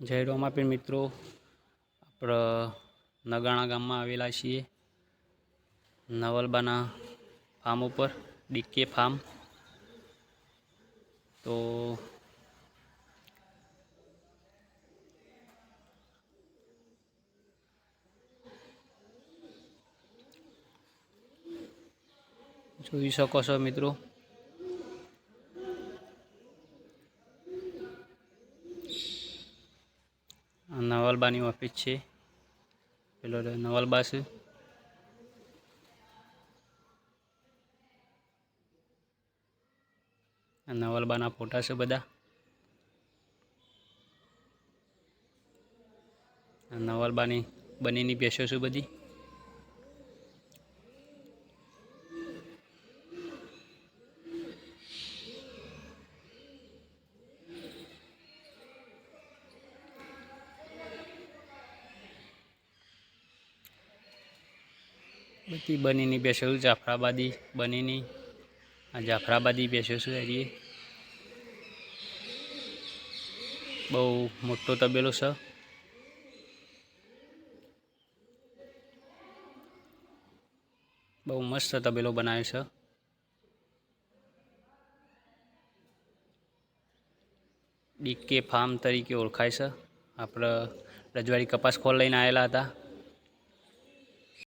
જય રોમાપીર મિત્રો. આપણે નગાણા ગામમાં આવેલા છીએ. નવલબાના ફાર્મ ઉપર, ડીકે ફાર્મ. તો જોઈ શકો છો મિત્રો આ નવલબાની ઓફિસ છે. પેલો નવલબા છે. નવલબાના ફોટા છે બધા. નવલબાની બનીની ભેંસો છે બધી. બધી બનીની બેસેલું, જાફરાબાદી બનીની. આ જાફરાબાદી છે હજી. બહુ મોટો તબેલો છે. બહુ મસ્ત તબેલો બનાવ્યો છે. ડીકે ફાર્મ તરીકે ઓળખાય છે. આપણે રજવાડી કપાસ ખોલ લઈને આવેલા હતા.